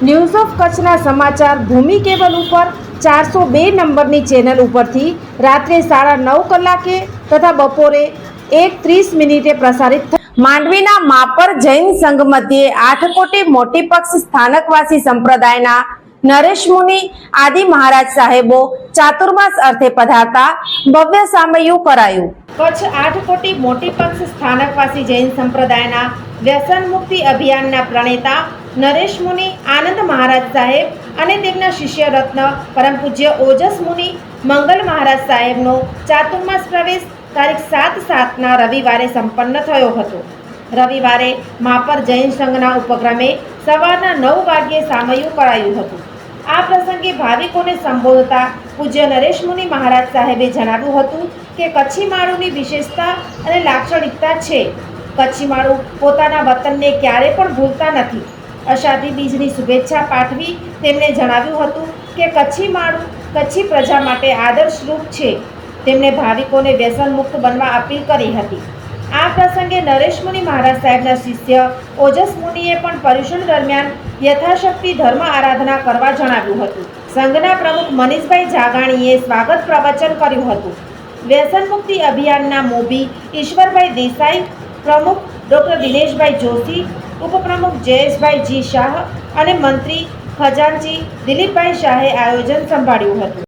News of કચ્છના સમાચાર ભૂમિ cable ઉપર ચારસો બે નંબરની ચેનલ ઉપરથી રાત્રે સાડા નવ કલાકે તથા બપોરે એક ત્રીસ મિનિટે પ્રસારિત માંડવીના માપર જૈન સંઘ મધ્યે આઠકોટી મોટી પક્ષ સ્થાનકવાસી સંપ્રદાયના નરેશ મુનિ, આદિ મહારાજ સાહેબો ચાતુર્માસ અર્થે પધારતા ભવ્ય સામયું કરાયું. કચ્છ આઠકોટી મોટી પક્ષ સ્થાનકવાસી જૈન સંપ્રદાયના વ્યસન મુક્તિ અભિયાનના પ્રણેતા નરેશ મુનિ, આનંદ મહારાજ સાહેબ અને તેમના શિષ્ય રત્ન પરમ પૂજ્ય ઓજસ મુનિ, મંગલ મહારાજ સાહેબનો ચાતુર્માસ પ્રવેશ તારીખ સાત સાતના રવિવારે સંપન્ન થયો હતો. રવિવારે માપર જૈન સંઘના ઉપક્રમે સવારના નવ વાગ્યે સામયું કરાયું હતું. આ પ્રસંગે ભાવિકોને સંબોધતા પૂજ્ય નરેશ મુનિ મહારાજ સાહેબે જણાવ્યું હતું કે કચ્છી માળુની વિશેષતા અને લાક્ષણિકતા છે. કચ્છી માળુ પોતાના વતનને ક્યારે પણ ભૂલતા નથી. અષાઢી બીજની શુભેચ્છા પાઠવી તેમણે જણાવ્યું હતું કે કચ્છી માળું કચ્છી પ્રજા માટે આદર્શરૂપ છે. તેમણે ભાવિકોને વ્યસન મુક્ત બનવા અપીલ કરી હતી. આ પ્રસંગે નરેશ મુનિ મહારાજ સાહેબના શિષ્ય ઓજસ મુનિએ પણ પર્યુષણ દરમિયાન યથાશક્તિ ધર્મ આરાધના કરવા જણાવ્યું હતું. સંઘના પ્રમુખ મનીષભાઈ જાગાણીએ સ્વાગત પ્રવચન કર્યું હતું. વ્યસન મુક્તિ અભિયાનના મોભી ઈશ્વરભાઈ દેસાઈ, પ્રમુખ ડૉક્ટર દિનેશભાઈ જોશી ઉપપ્રમુખ જયેશભાઈ જી શાહ અને મંત્રી ખજાનચી દિલીપભાઈ શાહે આયોજન સંભાળ્યું હતું.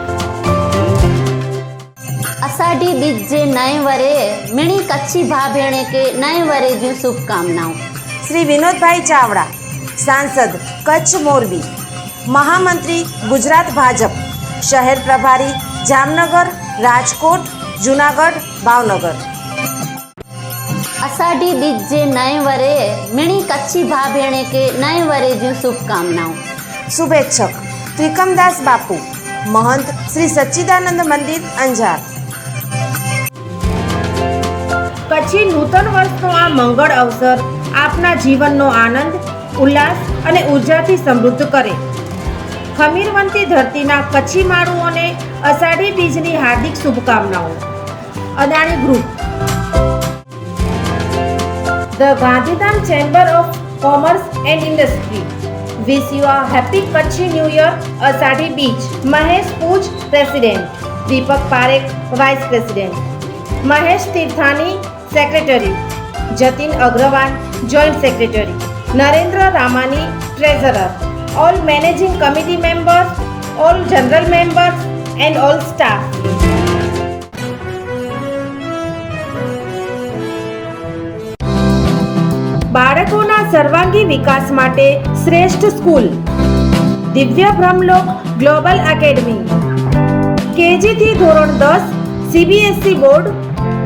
અષાઢી બીજ જે નય વરે મીણી કચ્છી ભા ભેણે કે નય વરે જ્યું શુભકામનાઓ. શ્રી વિનોદભાઈ ચાવડા સાંસદ કચ્છ મોરબી મહામંત્રી ગુજરાત ભાજપ શહેર પ્રભારી જામનગર રાજકોટ જુનાગઢ ભાવનગર. અષાઢી બીજ જે નય વરે મીણી કચ્છી ભા ભેણે કે નય વરે જ્યું શુભકામનાઓ. શુભેચ્છક ત્રિકમદાસ બાપુ મહંત શ્રી સચ્ચિદાનંદ મંદિર અંજાર. કચ્છી નૂતન વર્ષનો આ મંગળ અવસર આપના જીવનનો આનંદ, ઉલ્લાસ અને ઉર્જાથી સમૃદ્ધ કરે. ખમીરવંતી ધરતીના કચ્છી માળુઓને અષાઢી બીજની હાર્દિક શુભકામનાઓ. Adani group. The Gandhidham chamber of commerce and industry. Wish you a happy Kutchi new year, Ashadhi Beej. Mahesh Pooj president. Deepak Parekh, vice president. Mahesh Tirthani secretary Jatin Agarwal joint secretary Narendra Ramani treasurer all managing committee members all general members and all staff બાળકોના સર્વાંગી વિકાસ માટે શ્રેષ્ઠ school. દિવ્ય Brahmalok global academy. કેજીથી ધોરણ દસ, CBSE board